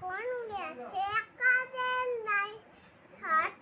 কোন উড়ে আছে? একা দেন নাই। সাত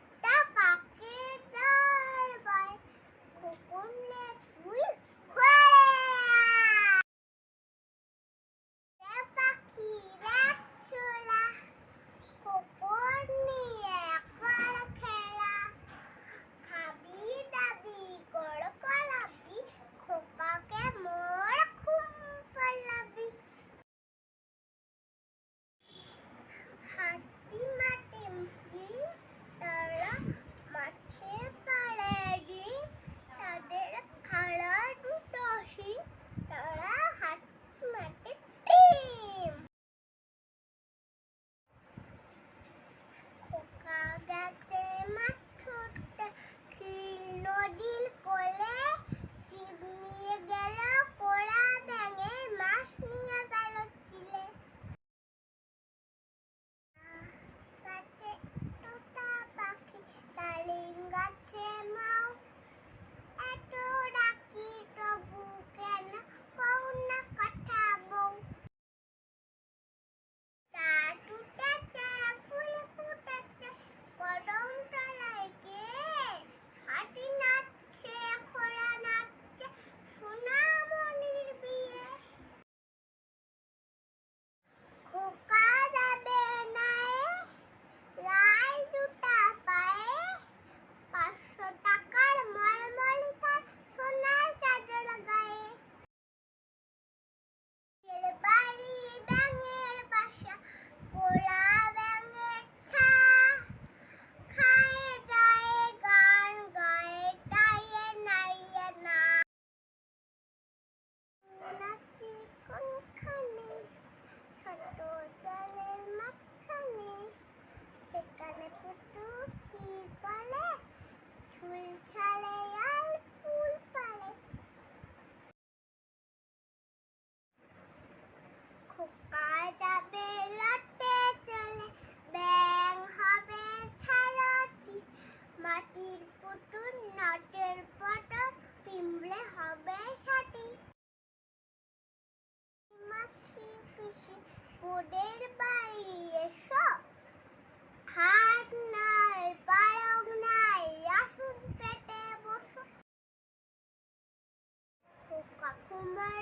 মাসি বোর্ডের বাড়ি এসো। খাট নাই পালক নাই আসুন পেটে বসো। খোকা কুমার